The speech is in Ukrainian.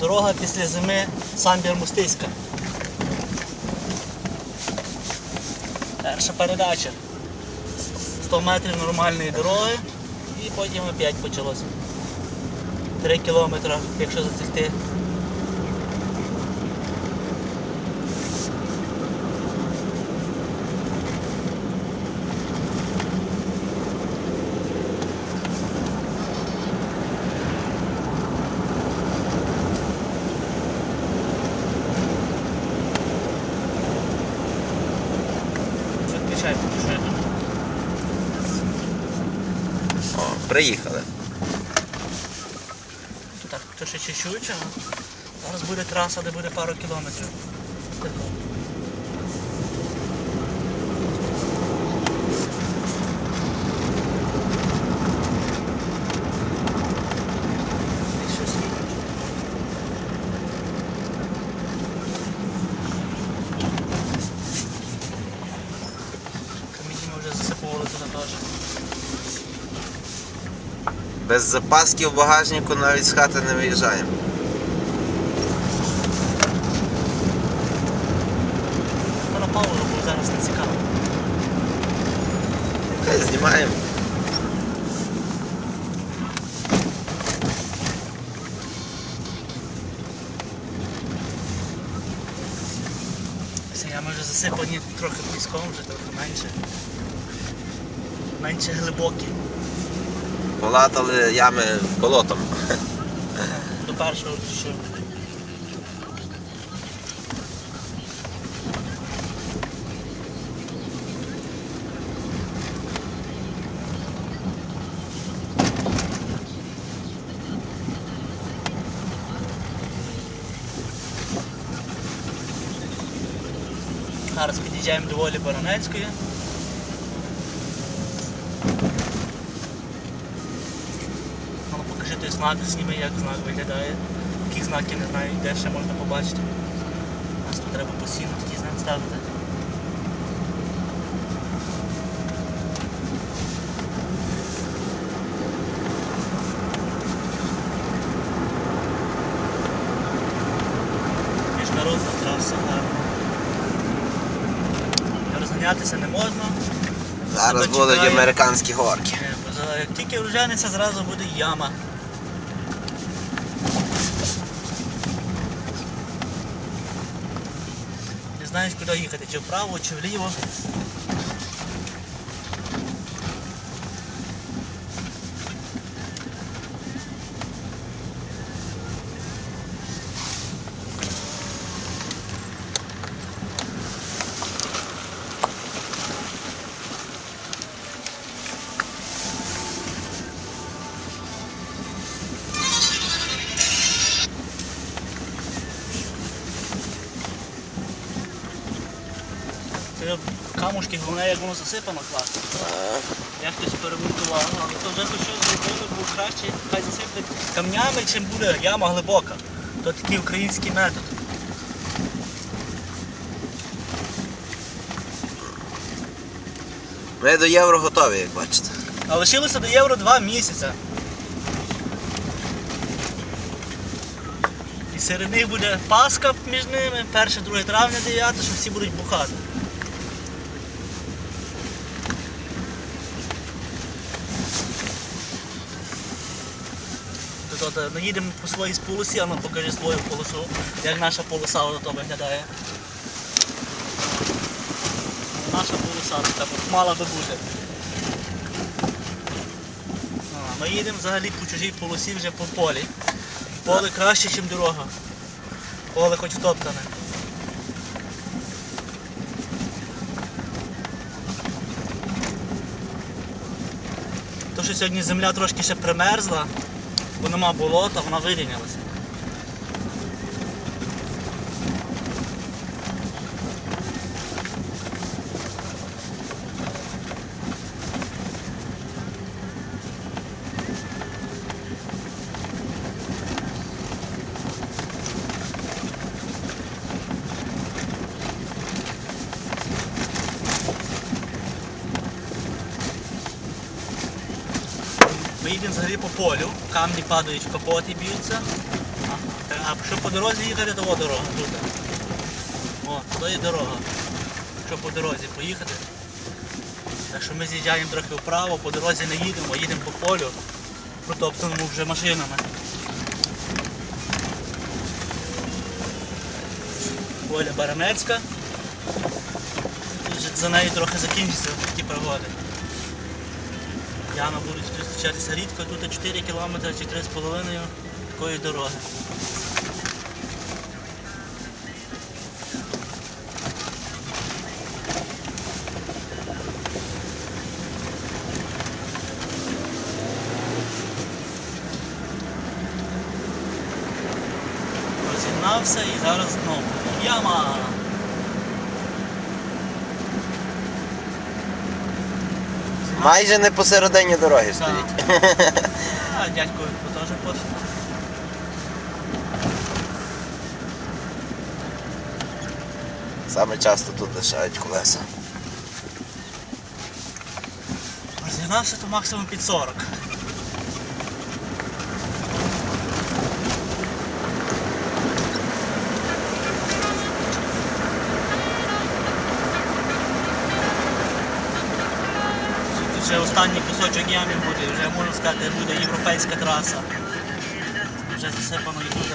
Дорога після зими самбір мустиська. Перша передача. 100 метрів нормальної дороги і потім опять почалося. 3 кілометри, якщо зацільти. Виключай, що я тут. О, приїхали. Так, то ще чуть-чуть, зараз буде траса, де буде пару кілометрів. Тако. Десь щось є. Камінь ми вже засипували туди теж. Без запаски в багажнику навіть з хати не виїжджаємо. Ми на паузу, бо зараз не цікаво. Хай знімаємо. Я вже засипані трохи піском, вже трохи менше. Менше глибокі. Полатали ями болотом. До першого що. Зараз під'їжджаємо до волі Баронецької. Знак, зніми, як знак виглядає. Таких знаків не знаю, де ще можна побачити. У нас тут треба постійно такий знак ставити. Міжнародна траса гарна. Розганятися не можна. Зараз будуть американські горки. Е, Як тільки врожаниця, зразу буде яма. Знаєш, куди їхати, чи вправо, чи вліво. Камушки, головне, як воно засипано класно. Як хтось перемонтував, але то вже хоч щось зробили, бо краще хай засиплять камнями, чим буде яма глибока. То такий український метод. Ми до євро готові, як бачите. А лишилося до євро два місяці. І серед них буде Пасха між ними, 1-2 травня 9, що всі будуть бухати. Тобто ми їдемо по своїй полосі, а ну покажи свою полосу, як наша полоса ото виглядає. Наша полоса така мала би бути. Ми їдемо взагалі по чужій полосі вже по полі. Поле краще, ніж дорога. Поле хоч втоптане. То, що сьогодні земля трошки ще примерзла, bu nima bo'lyapti xunaqaga deng Ми їдемо взагалі по полю, камні падають в капот і б'ються. А що по дорозі їхати, то дорога тут. О, то є дорога. Що по дорозі поїхати. Так що ми з'їжджаємо трохи вправо, по дорозі не їдемо, їдемо по полю, протоптаному вже машинами. Оля Барамецька. Тут же за нею трохи закінчаться ті пригоди. Яма будуть зустрічатися рідко, тут 4 кілометри чи 3,5 такої дороги. Розігнався і зараз знову. Яма! Майже не посередині дороги стоїть. А дядько теж пофіг. Саме часто тут лишають колеса. Розігнався то максимум під 40. Тут вже останній кусочок ями буде, вже можна сказати, буде європейська траса. Вже засипано і тут